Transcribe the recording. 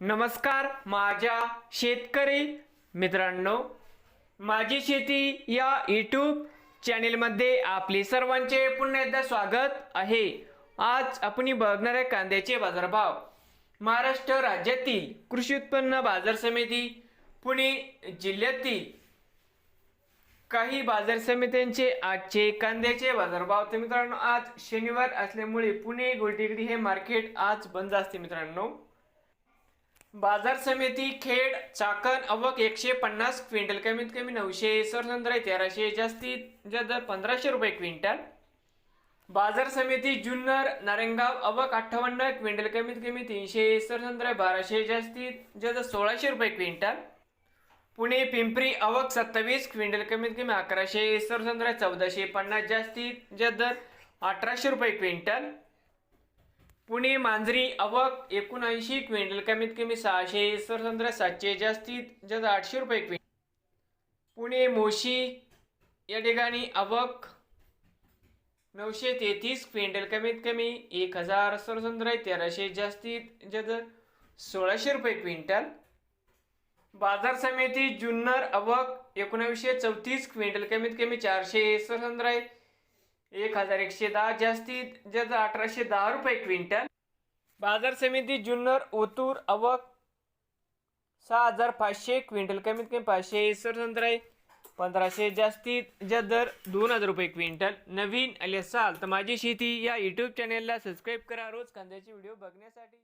नमस्कार माझ्या शेतकरी मित्रांनो. माझी शेती या यूट्यूब चॅनेलमध्ये आपले सर्वांचे पुन्हा एकदा स्वागत आहे. आज आपण बघणार आहे कांद्याचे बाजारभाव. महाराष्ट्र राज्यातील कृषी उत्पन्न बाजार समिती पुणे जिल्ह्यातील काही बाजार समित्यांचे आजचे कांद्याचे बाजारभाव. तर मित्रांनो आज शनिवार असल्यामुळे पुणे गोलटेकडी हे मार्केट आज बंद असते मित्रांनो. बाजार समिती खेड चाकण अवक एकशे पन्नास क्विंटल. कमीत कमी नऊशे सरसंद्र तेराशे जास्तीत जास्त पंधराशे रुपये क्विंटल. बाजार समिती जुन्नर नारायणगाव अवक अठ्ठावन्न क्विंटल. कमीत कमी तीनशे सरसंद्र बाराशे जास्तीत जास्त सोळाशे रुपये क्विंटल. पुणे पिंपरी अवक सत्तावीस क्विंटल. कमीत कमी अकराशे सरसंद्र चौदाशे पन्नास जास्तीत जास्त दर अठराशे रुपये क्विंटल. पुणे मांजरी अवक एकोणऐंशी क्विंटल कमीत कमी सहाशे सरसंद्र सातशे जास्तीत जास्त आठशे रुपये क्विंटल. पुणे मोशी या ठिकाणी अवक नऊशे तेहतीस क्विंटल कमीत कमी एक हजार सरसंद्र तेराशे जास्तीत जास्त सोळाशे रुपये क्विंटल. बाजार समिती जुन्नर अवक एकोणावीसशे चौतीस क्विंटल कमीत कमी चारशे सरसंद्र एक हजार एकशे दहा जास्तीत जास्त अठराशे दहा रुपये क्विंटल. बाजार समिती जुन्नर ओतूर अवक सहा हजार पाचशे क्विंटल. कमीत कमी पाचशे सरसंद्र पंधराशे जास्तीत जास्त दर दोन हजार रुपये क्विंटल. नवीन आले असाल तर माझी शेती या यूट्यूब चॅनेलला सबस्क्राईब करा. रोज कांद्याचे व्हिडिओ बघण्यासाठी.